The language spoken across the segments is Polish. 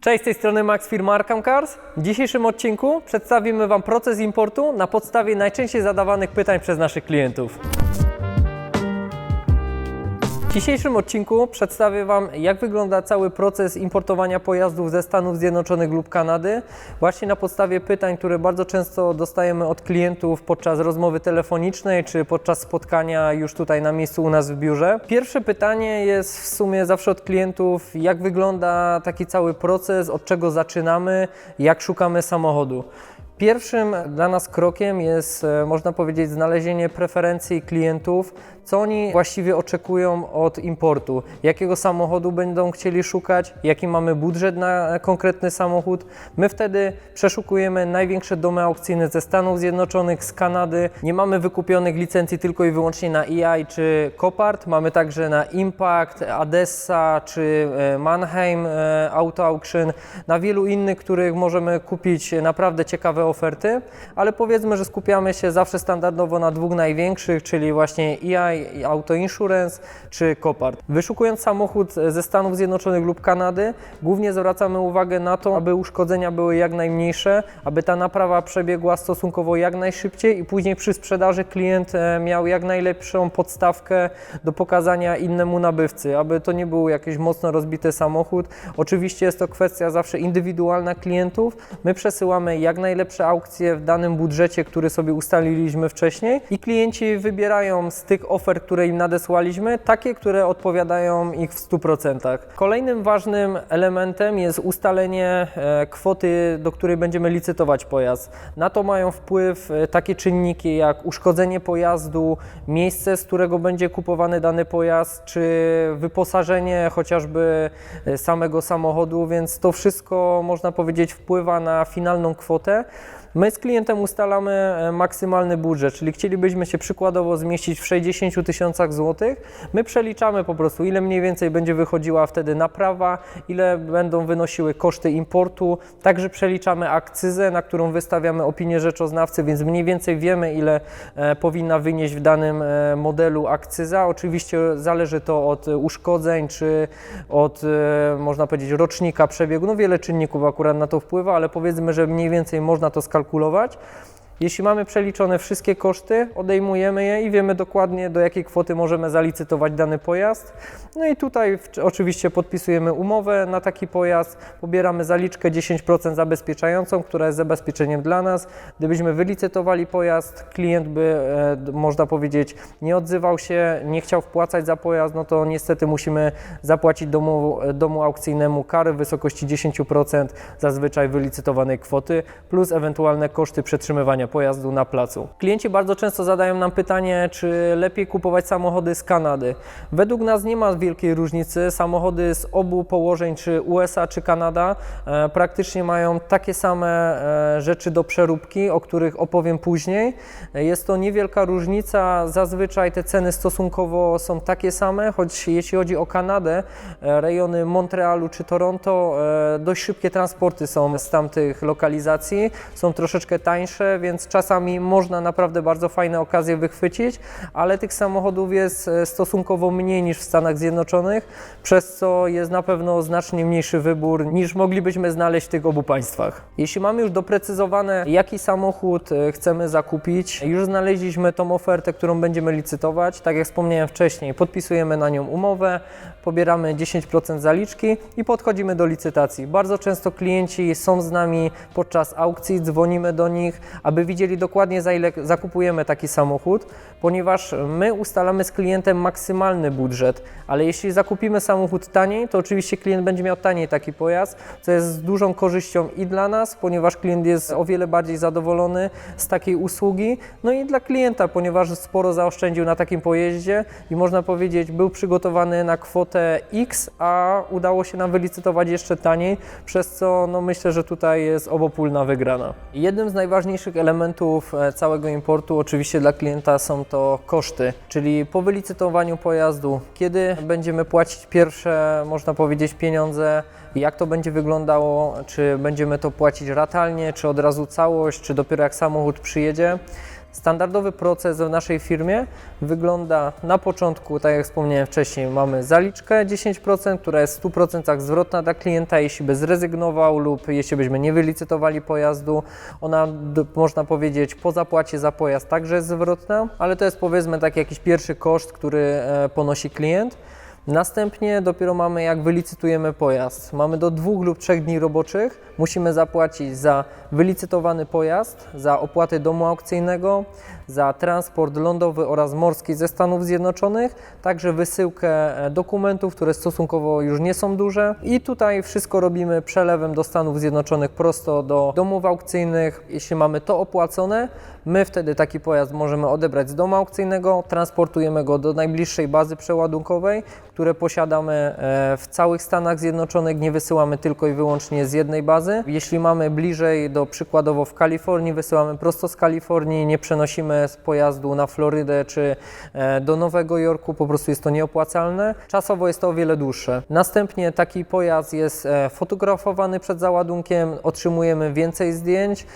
Cześć, z tej strony Max firma Arkham Cars. W dzisiejszym odcinku przedstawimy Wam proces importu na podstawie najczęściej zadawanych pytań przez naszych klientów. W dzisiejszym odcinku przedstawię Wam, jak wygląda cały proces importowania pojazdów ze Stanów Zjednoczonych lub Kanady, właśnie na podstawie pytań, które bardzo często dostajemy od klientów podczas rozmowy telefonicznej czy podczas spotkania już tutaj na miejscu u nas w biurze. Pierwsze pytanie jest w sumie zawsze od klientów, jak wygląda taki cały proces, od czego zaczynamy, jak szukamy samochodu. Pierwszym dla nas krokiem jest, e, można powiedzieć, znalezienie preferencji klientów, co oni właściwie oczekują od importu, jakiego samochodu będą chcieli szukać, jaki mamy budżet na konkretny samochód. My wtedy przeszukujemy największe domy aukcyjne ze Stanów Zjednoczonych, z Kanady. Nie mamy wykupionych licencji tylko i wyłącznie na EI czy Copart, mamy także na Impact, Adessa czy e, Mannheim e, Auto Auction, na wielu innych, których możemy kupić naprawdę ciekawe oferty, ale powiedzmy, że skupiamy się zawsze standardowo na dwóch największych, czyli właśnie EI Auto Insurance czy Copart. Wyszukując samochód ze Stanów Zjednoczonych lub Kanady, głównie zwracamy uwagę na to, aby uszkodzenia były jak najmniejsze, aby ta naprawa przebiegła stosunkowo jak najszybciej i później przy sprzedaży klient e, miał jak najlepszą podstawkę do pokazania innemu nabywcy, aby to nie był jakiś mocno rozbity samochód. Oczywiście jest to kwestia zawsze indywidualna klientów. My przesyłamy jak najlepsze aukcje w danym budżecie, który sobie ustaliliśmy wcześniej i klienci wybierają z tych ofert, które im nadesłaliśmy, takie, które odpowiadają ich w 100%. Kolejnym ważnym elementem jest ustalenie e, kwoty, do której będziemy licytować pojazd. Na to mają wpływ e, takie czynniki jak uszkodzenie pojazdu, miejsce, z którego będzie kupowany dany pojazd, czy wyposażenie chociażby e, samego samochodu, więc to wszystko można powiedzieć wpływa na finalną kwotę. My z klientem ustalamy e, maksymalny budżet, czyli chcielibyśmy się przykładowo zmieścić w 60 tysiącach złotych. My przeliczamy po prostu, ile mniej więcej będzie wychodziła wtedy naprawa, ile będą wynosiły koszty importu. Także przeliczamy akcyzę, na którą wystawiamy opinię rzeczoznawcy, więc mniej więcej wiemy, ile e, powinna wynieść w danym e, modelu akcyza. Oczywiście zależy to od uszkodzeń, czy od, można powiedzieć, rocznika przebiegu. No wiele czynników akurat na to wpływa, ale powiedzmy, że mniej więcej można to skalkulować. Jeśli mamy przeliczone wszystkie koszty, odejmujemy je i wiemy dokładnie, do jakiej kwoty możemy zalicytować dany pojazd. No i tutaj oczywiście podpisujemy umowę na taki pojazd, pobieramy zaliczkę 10% zabezpieczającą, która jest zabezpieczeniem dla nas. Gdybyśmy wylicytowali pojazd, klient by, e, można powiedzieć, nie odzywał się, nie chciał wpłacać za pojazd, no to niestety musimy zapłacić domu, domu aukcyjnemu kary w wysokości 10% zazwyczaj wylicytowanej kwoty, plus ewentualne koszty przetrzymywania pojazdu na placu. Klienci bardzo często zadają nam pytanie, czy lepiej kupować samochody z Kanady. Według nas nie ma wielkiej różnicy. Samochody z obu położeń, czy USA, czy Kanada, e, praktycznie mają takie same e, rzeczy do przeróbki, o których opowiem później. Jest to niewielka różnica. Zazwyczaj te ceny stosunkowo są takie same, choć jeśli chodzi o Kanadę, e, rejony Montrealu czy Toronto, dość szybkie transporty są z tamtych lokalizacji, są troszeczkę tańsze, więc czasami można naprawdę bardzo fajne okazje wychwycić, ale tych samochodów jest e, stosunkowo mniej niż w Stanach Zjednoczonych, przez co jest na pewno znacznie mniejszy wybór niż moglibyśmy znaleźć w tych obu państwach. Jeśli mamy już doprecyzowane, jaki samochód e, chcemy zakupić, już znaleźliśmy tą ofertę, którą będziemy licytować, tak jak wspomniałem wcześniej, podpisujemy na nią umowę, pobieramy 10% zaliczki i podchodzimy do licytacji. Bardzo często klienci są z nami podczas aukcji, dzwonimy do nich, aby widzieli dokładnie za ile zakupujemy taki samochód, ponieważ my ustalamy z klientem maksymalny budżet, ale jeśli zakupimy samochód taniej, to oczywiście klient będzie miał taniej taki pojazd, co jest z dużą korzyścią i dla nas, ponieważ klient jest o wiele bardziej zadowolony z takiej usługi, no i dla klienta, ponieważ sporo zaoszczędził na takim pojeździe i można powiedzieć, był przygotowany na kwotę X, a udało się nam wylicytować jeszcze taniej, przez co no myślę, że tutaj jest obopólna wygrana. Jednym z najważniejszych elementów e, całego importu oczywiście dla klienta są to koszty, czyli po wylicytowaniu pojazdu, kiedy będziemy płacić pierwsze, można powiedzieć, pieniądze, jak to będzie wyglądało, czy będziemy to płacić ratalnie, czy od razu całość, czy dopiero jak samochód przyjedzie. Standardowy proces w naszej firmie wygląda na początku, tak jak wspomniałem wcześniej, mamy zaliczkę 10%, która jest w 100% zwrotna dla klienta, jeśli by zrezygnował lub jeśli byśmy nie wylicytowali pojazdu. Ona, można powiedzieć, po zapłacie za pojazd także jest zwrotna, ale to jest powiedzmy taki jakiś pierwszy koszt, który e, ponosi klient. Następnie dopiero mamy jak wylicytujemy pojazd. Mamy do dwóch lub trzech dni roboczych. Musimy zapłacić za wylicytowany pojazd, za opłaty domu aukcyjnego, za transport lądowy oraz morski ze Stanów Zjednoczonych, także wysyłkę e, dokumentów, które stosunkowo już nie są duże. I tutaj wszystko robimy przelewem do Stanów Zjednoczonych prosto do domów aukcyjnych. Jeśli mamy to opłacone, my wtedy taki pojazd możemy odebrać z domu aukcyjnego, transportujemy go do najbliższej bazy przeładunkowej, które posiadamy e, w całych Stanach Zjednoczonych, nie wysyłamy tylko i wyłącznie z jednej bazy. Jeśli mamy bliżej do przykładowo w Kalifornii, wysyłamy prosto z Kalifornii, nie przenosimy z pojazdu na Florydę czy e, do Nowego Jorku, po prostu jest to nieopłacalne. Czasowo jest to o wiele dłuższe. Następnie taki pojazd jest e, fotografowany przed załadunkiem, otrzymujemy więcej zdjęć.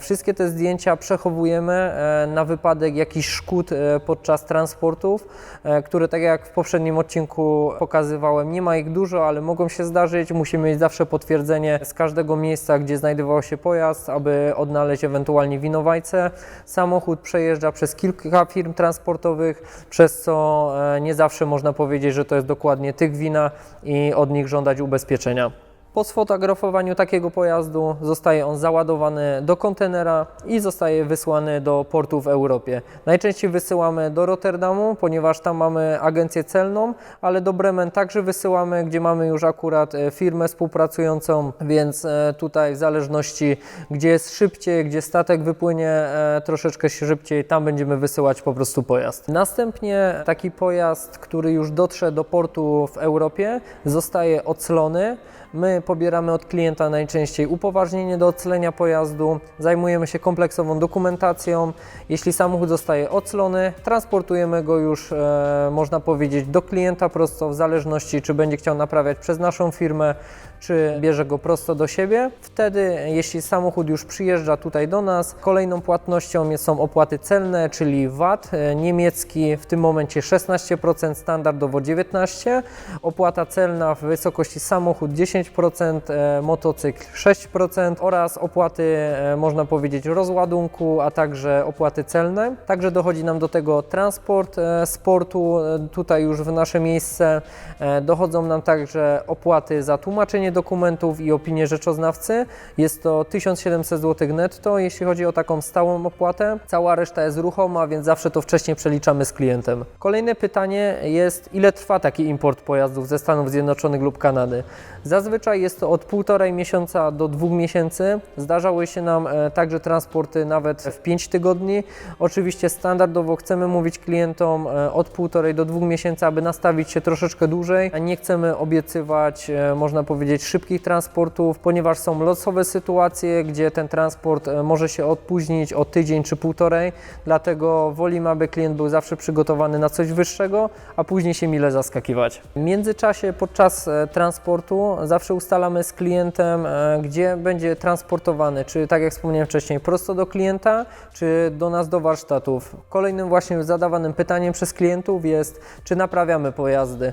Wszystkie te zdjęcia przechowujemy e, na wypadek jakichś szkód e, podczas transportów, e, które tak jak w poprzednim odcinku pokazywałem, nie ma ich dużo, ale mogą się zdarzyć. Musimy mieć zawsze potwierdzenie z każdego miejsca, gdzie znajdował się pojazd, aby odnaleźć ewentualnie winowajcę. Samochód przejeżdża przez kilka firm transportowych, przez co nie zawsze można powiedzieć, że to jest dokładnie tych wina i od nich żądać ubezpieczenia. Po sfotografowaniu takiego pojazdu zostaje on załadowany do kontenera i zostaje wysłany do portu w Europie. Najczęściej wysyłamy do Rotterdamu, ponieważ tam mamy agencję celną, ale do Bremen także wysyłamy, gdzie mamy już akurat e, firmę współpracującą, więc e, tutaj w zależności gdzie jest szybciej, gdzie statek wypłynie e, troszeczkę szybciej, tam będziemy wysyłać po prostu pojazd. Następnie taki pojazd, który już dotrze do portu w Europie, zostaje oclony. My pobieramy od klienta najczęściej upoważnienie do oclenia pojazdu, zajmujemy się kompleksową dokumentacją. Jeśli samochód zostaje oclony, transportujemy go już, e, można powiedzieć, do klienta prosto, w zależności czy będzie chciał naprawiać przez naszą firmę, czy bierze go prosto do siebie. Wtedy, jeśli samochód już przyjeżdża tutaj do nas, kolejną płatnością są opłaty celne, czyli VAT e, niemiecki, w tym momencie 16%, standardowo 19%, opłata celna w wysokości samochód 10%, e, motocykl 6% oraz opłaty, e, można powiedzieć, rozładunku, a także opłaty celne. Także dochodzi nam do tego transport e, sportu, tutaj już w nasze miejsce dochodzą nam także opłaty za tłumaczenie dokumentów i opinię rzeczoznawcy. Jest to 1700 zł netto, jeśli chodzi o taką stałą opłatę. Cała reszta jest ruchoma, więc zawsze to wcześniej przeliczamy z klientem. Kolejne pytanie jest, ile trwa taki import pojazdów ze Stanów Zjednoczonych lub Kanady? Jest to od półtorej miesiąca do dwóch miesięcy. Zdarzały się nam e, także transporty nawet w 5 tygodni. Oczywiście standardowo chcemy mówić klientom e, od półtorej do dwóch miesięcy, aby nastawić się troszeczkę dłużej. Nie chcemy obiecywać, e, można powiedzieć, szybkich transportów, ponieważ są losowe sytuacje, gdzie ten transport może się opóźnić o tydzień czy półtorej. Dlatego wolimy, aby klient był zawsze przygotowany na coś wyższego, a później się mile zaskakiwać. W międzyczasie podczas transportu zawsze ustalamy z klientem, e, gdzie będzie transportowany, czy tak jak wspomniałem wcześniej, prosto do klienta, czy do nas do warsztatów. Kolejnym właśnie zadawanym pytaniem przez klientów jest, czy naprawiamy pojazdy.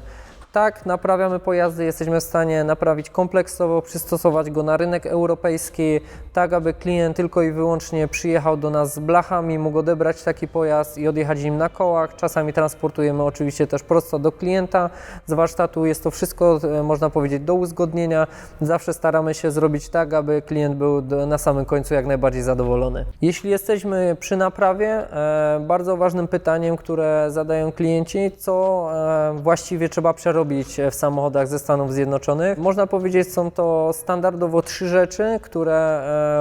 Tak, naprawiamy pojazdy, jesteśmy w stanie naprawić kompleksowo, przystosować go na rynek europejski, tak aby klient tylko i wyłącznie przyjechał do nas z blachami, mógł odebrać taki pojazd i odjechać nim na kołach. Czasami transportujemy oczywiście też prosto do klienta z warsztatu. Jest to wszystko, e, można powiedzieć, do uzgodnienia. Zawsze staramy się zrobić tak, aby klient był na samym końcu jak najbardziej zadowolony. Jeśli jesteśmy przy naprawie, e, bardzo ważnym pytaniem, które zadają klienci, co e, właściwie trzeba przerobić w samochodach ze Stanów Zjednoczonych. Można powiedzieć, są to standardowo trzy rzeczy, które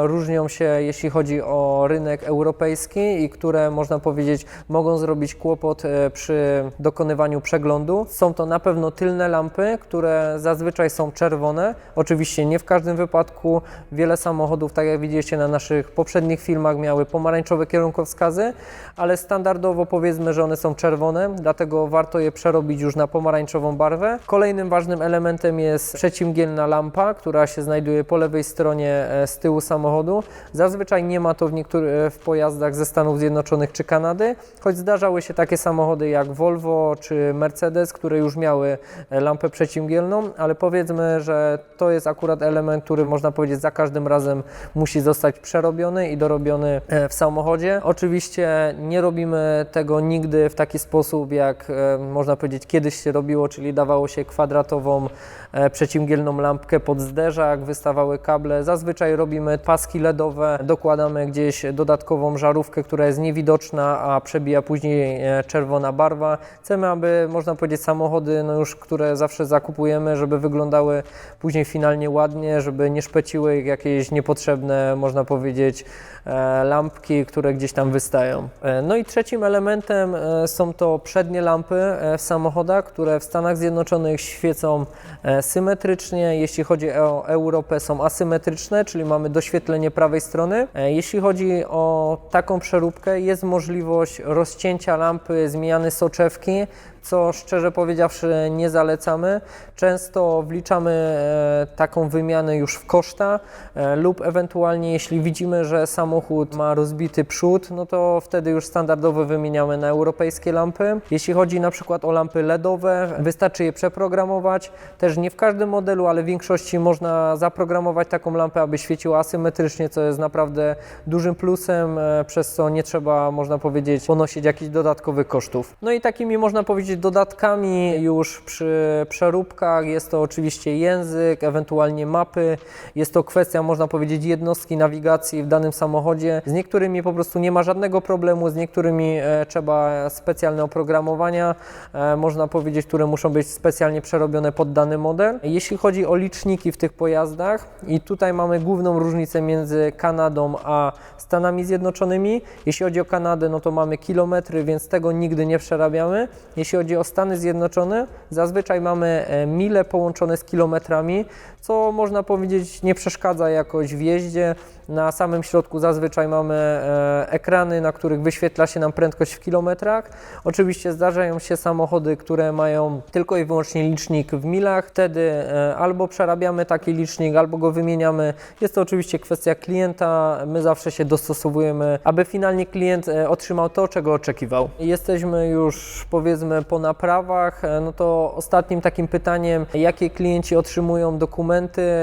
e, różnią się, jeśli chodzi o rynek europejski i które, można powiedzieć, mogą zrobić kłopot e, przy dokonywaniu przeglądu. Są to na pewno tylne lampy, które zazwyczaj są czerwone. Oczywiście nie w każdym wypadku. Wiele samochodów, tak jak widzieliście na naszych poprzednich filmach, miały pomarańczowe kierunkowskazy, ale standardowo powiedzmy, że one są czerwone, dlatego warto je przerobić już na pomarańczową barwę barwę. Kolejnym ważnym elementem jest przecimgielna lampa, która się znajduje po lewej stronie e, z tyłu samochodu. Zazwyczaj nie ma to w niektórych w pojazdach ze Stanów Zjednoczonych czy Kanady, choć zdarzały się takie samochody jak Volvo czy Mercedes, które już miały e, lampę przecimgielną, ale powiedzmy, że to jest akurat element, który można powiedzieć za każdym razem musi zostać przerobiony i dorobiony e, w samochodzie. Oczywiście nie robimy tego nigdy w taki sposób, jak e, można powiedzieć kiedyś się robiło, czyli dawało się kwadratową e, przecimgielną lampkę pod zderzak, wystawały kable. Zazwyczaj robimy paski LEDowe, dokładamy gdzieś dodatkową żarówkę, która jest niewidoczna, a przebija później e, czerwona barwa. Chcemy, aby można powiedzieć samochody, no już, które zawsze zakupujemy, żeby wyglądały później finalnie ładnie, żeby nie szpeciły jakieś niepotrzebne, można powiedzieć, e, lampki, które gdzieś tam wystają. No i trzecim elementem są to przednie lampy w samochodach, które w Stanach Zjednoczonych świecą e, symetrycznie. Jeśli chodzi o Europę, są asymetryczne, czyli mamy doświetlenie prawej strony. E, Jeśli chodzi o taką przeróbkę, jest możliwość rozcięcia lampy, zmiany soczewki, co szczerze powiedziawszy nie zalecamy. Często wliczamy e, taką wymianę już w koszta e, lub ewentualnie jeśli widzimy, że samochód ma rozbity przód, no to wtedy już standardowo wymieniamy na europejskie lampy. Jeśli chodzi na przykład o lampy LEDowe, wystarczy je przeprogramować. Też nie w każdym modelu, ale w większości można zaprogramować taką lampę, aby świeciła asymetrycznie, co jest naprawdę dużym plusem, e, przez co nie trzeba, można powiedzieć, ponosić jakichś dodatkowych kosztów. No i takimi, można powiedzieć, dodatkami już przy przeróbkach jest to oczywiście język, ewentualnie mapy. Jest to kwestia, można powiedzieć, jednostki nawigacji w danym samochodzie. Z niektórymi po prostu nie ma żadnego problemu, z niektórymi e, trzeba specjalne oprogramowania, e, można powiedzieć, które muszą być specjalnie przerobione pod dany model. Jeśli chodzi o liczniki w tych pojazdach, i tutaj mamy główną różnicę między Kanadą a Stanami Zjednoczonymi. Jeśli chodzi o Kanadę, no to mamy kilometry, więc tego nigdy nie przerabiamy. Jeśli chodzi o Stany Zjednoczone, zazwyczaj mamy e, mile połączone z kilometrami, co można powiedzieć nie przeszkadza jakoś w jeździe. Na samym środku zazwyczaj mamy e, ekrany, na których wyświetla się nam prędkość w kilometrach. Oczywiście zdarzają się samochody, które mają tylko i wyłącznie licznik w milach. Wtedy e, albo przerabiamy taki licznik, albo go wymieniamy. Jest to oczywiście kwestia klienta. My zawsze się dostosowujemy, aby finalnie klient e, otrzymał to, czego oczekiwał. Jesteśmy już powiedzmy po naprawach, no to ostatnim takim pytaniem, jakie klienci otrzymują dokumenty,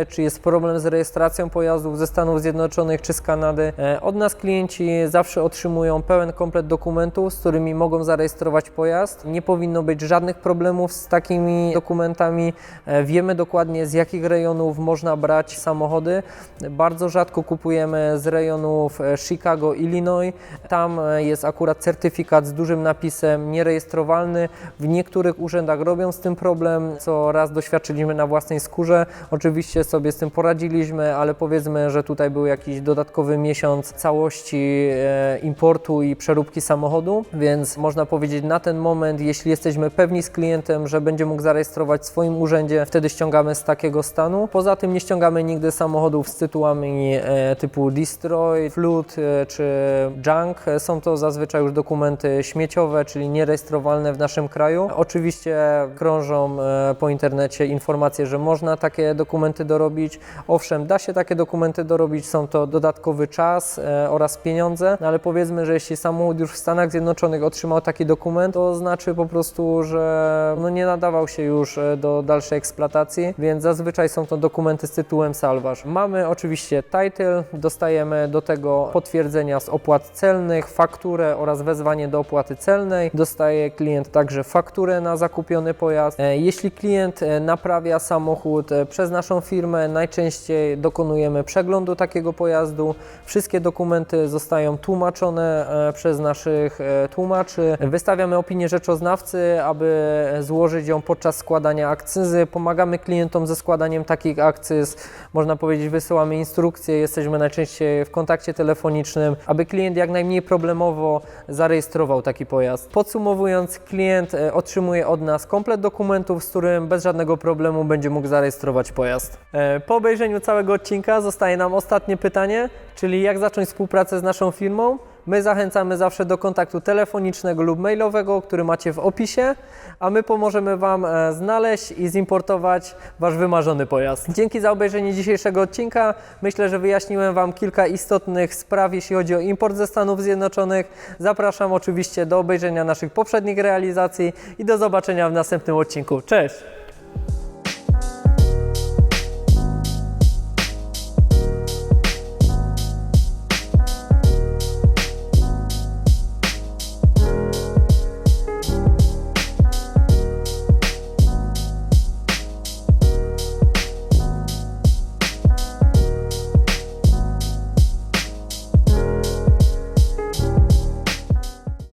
czy jest problem z rejestracją pojazdów ze Stanów Zjednoczonych czy z Kanady. E, Od nas klienci zawsze otrzymują pełen komplet dokumentów, z którymi mogą zarejestrować pojazd. Nie powinno być żadnych problemów z takimi dokumentami. E, Wiemy dokładnie z jakich rejonów można brać samochody. Bardzo rzadko kupujemy z rejonów e, Chicago, Illinois. Tam jest akurat certyfikat z dużym napisem nierejestrowalny. W niektórych urzędach robią z tym problem, co raz doświadczyliśmy na własnej skórze. Oczywiście sobie z tym poradziliśmy, ale powiedzmy, że tutaj był jakiś dodatkowy miesiąc całości e, importu i przeróbki samochodu, więc można powiedzieć na ten moment, jeśli jesteśmy pewni z klientem, że będzie mógł zarejestrować w swoim urzędzie, wtedy ściągamy z takiego stanu. Poza tym nie ściągamy nigdy samochodów z tytułami e, typu Destroy, Flood e, czy Junk. Są to zazwyczaj już dokumenty śmieciowe, czyli nierejestrowalne w naszym kraju. Oczywiście krążą po internecie informacje, że można takie dokumenty dorobić. Owszem, da się takie dokumenty dorobić, są to dodatkowy czas e, oraz pieniądze, no ale powiedzmy, że jeśli samochód już w Stanach Zjednoczonych otrzymał taki dokument, to znaczy po prostu, że no nie nadawał się już e, do dalszej eksploatacji, więc zazwyczaj są to dokumenty z tytułem salvaż. Mamy oczywiście title, dostajemy do tego potwierdzenia z opłat celnych, fakturę oraz wezwanie do opłaty celnej. Dostaje klient także fakturę na zakupiony pojazd. E, Jeśli klient naprawia samochód przez naszą firmę, najczęściej dokonujemy przeglądu takiego pojazdu. Wszystkie dokumenty zostają tłumaczone e, przez naszych e, tłumaczy. Wystawiamy opinię rzeczoznawcy, aby złożyć ją podczas składania akcyzy. Pomagamy klientom ze składaniem takich akcyz. Można powiedzieć, wysyłamy instrukcje, jesteśmy najczęściej w kontakcie telefonicznym, aby klient jak najmniej problemowo zarejestrował taki pojazd. Podsumowując, klient e, otrzymuje od nas komplet dokumentów, z którym bez żadnego problemu będzie mógł zarejestrować pojazd. E, Po obejrzeniu całego odcinka zostaje nam ostatnie pytanie, czyli jak zacząć współpracę z naszą firmą? My zachęcamy zawsze do kontaktu telefonicznego lub mailowego, który macie w opisie, a my pomożemy Wam e, znaleźć i zimportować Wasz wymarzony pojazd. Dzięki za obejrzenie dzisiejszego odcinka. Myślę, że wyjaśniłem Wam kilka istotnych spraw, jeśli chodzi o import ze Stanów Zjednoczonych. Zapraszam oczywiście do obejrzenia naszych poprzednich realizacji i do zobaczenia w następnym odcinku. Cześć!